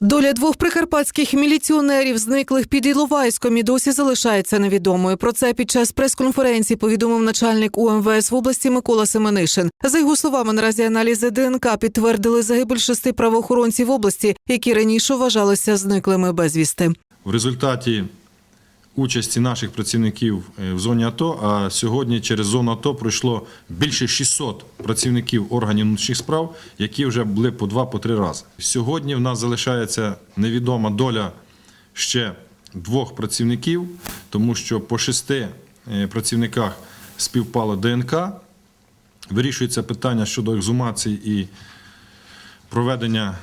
Доля двох прикарпатських міліціонерів, зниклих під Іловайськом, і досі залишається невідомою. Про це під час прес-конференції повідомив начальник УМВС в області Микола Семенишин. За його словами, наразі аналізи ДНК підтвердили загибель шести правоохоронців області, які раніше вважалися зниклими безвісти. в результаті участі наших працівників е, в зоні АТО, а сьогодні через зону АТО пройшло більше 600 працівників органів внутрішніх справ, які вже були по два, по три рази. Сьогодні в нас залишається невідома доля ще двох працівників, тому що по шести е, працівниках співпало ДНК. Вирішується питання щодо ексгумації і проведення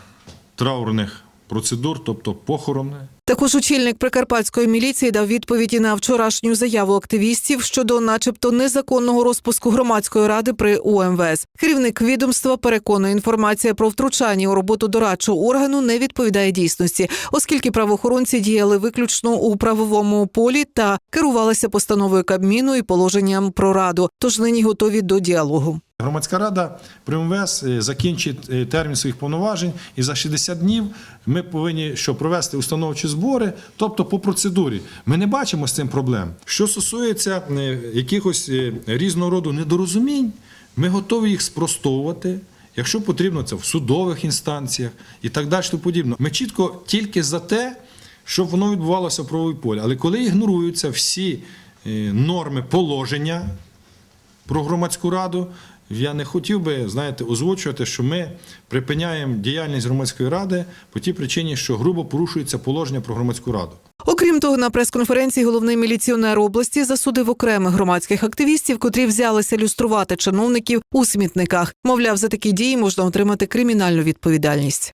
траурних процедур, тобто похорони. Також очільник прикарпатської міліції дав відповідь на вчорашню заяву активістів щодо, начебто, незаконного розпуску громадської ради при УМВС. Керівник відомства переконує, інформація про втручання у роботу дорадчого органу не відповідає дійсності, оскільки правоохоронці діяли виключно у правовому полі та керувалися постановою Кабміну і положенням про раду. Тож нині готові до діалогу. Громадська рада при МВС е, закінчить е, термін своїх повноважень, і за 60 днів ми повинні що провести установчі збори, тобто по процедурі. Ми не бачимо з цим проблем. Що стосується е, якихось різного роду недорозумінь, ми готові їх спростовувати. Якщо потрібно, це в судових інстанціях і так далі. тому подібне. Ми чітко тільки за те, щоб воно відбувалося в правовій полі. Але коли ігноруються всі норми положення про громадську раду. Я не хотів би, знаєте, озвучувати, що ми припиняємо діяльність громадської ради по тій причині, що грубо порушується положення про громадську раду. Окрім того, на прес-конференції головний міліціонер області засудив окремих громадських активістів, котрі взялися люструвати чиновників у смітниках. Мовляв, за такі дії можна отримати кримінальну відповідальність.